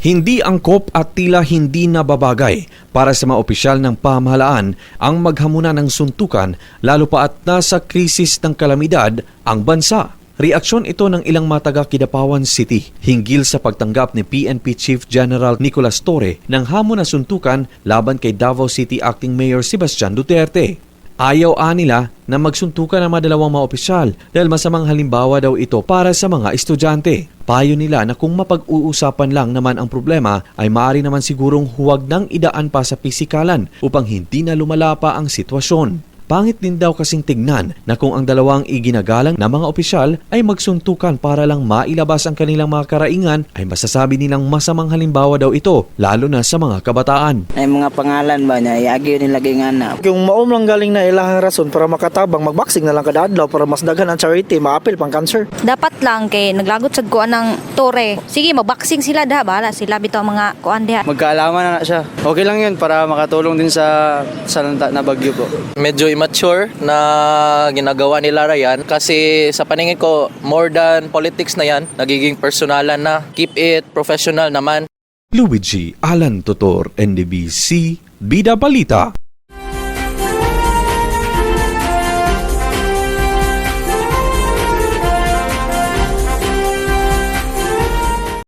Hindi angkop at tila hindi nababagay para sa mga opisyal ng pamahalaan ang maghamuna ng suntukan lalo pa at nasa krisis ng kalamidad ang bansa. Reaksyon ito ng ilang mga taga Kidapawan City hinggil sa pagtanggap ni PNP Chief General Nicolas Torre ng hamon na suntukan laban kay Davao City Acting Mayor Sebastian Duterte. Ayaw nila na magsuntukan ang mga dalawang mga opisyal dahil masamang halimbawa daw ito para sa mga estudyante. Payo nila na kung mapag-uusapan lang naman ang problema ay maaari naman sigurong huwag nang idaan pa sa pisikalan upang hindi na lumala pa ang sitwasyon. Pangit din daw kasing tignan na kung ang dalawang iginagalang na mga opisyal ay magsuntukan para lang mailabas ang kanilang mga karaingan ay masasabi nilang masamang halimbawa daw ito lalo na sa mga kabataan. Ay mga pangalan ba niya, iagyo nilagay nga na. Kung maum lang galing na ilahang rason para makatabang, magboxing na lang kada adlaw para mas daghan ang charity, maapil pang cancer. Dapat lang kay naglagot sa kuan ng tore. Sige, magboxing sila da, bahala sila bitaw mga kuan diha. Magkaalaman na, na siya. Okay lang yun para makatulong din sa salanta na bagyo po. medyo immature na ginagawa nila Ryan kasi sa paningin ko more than politics na yan nagiging personalan na keep it professional naman Luigi Alan Totor, NDBC, Bida Balita.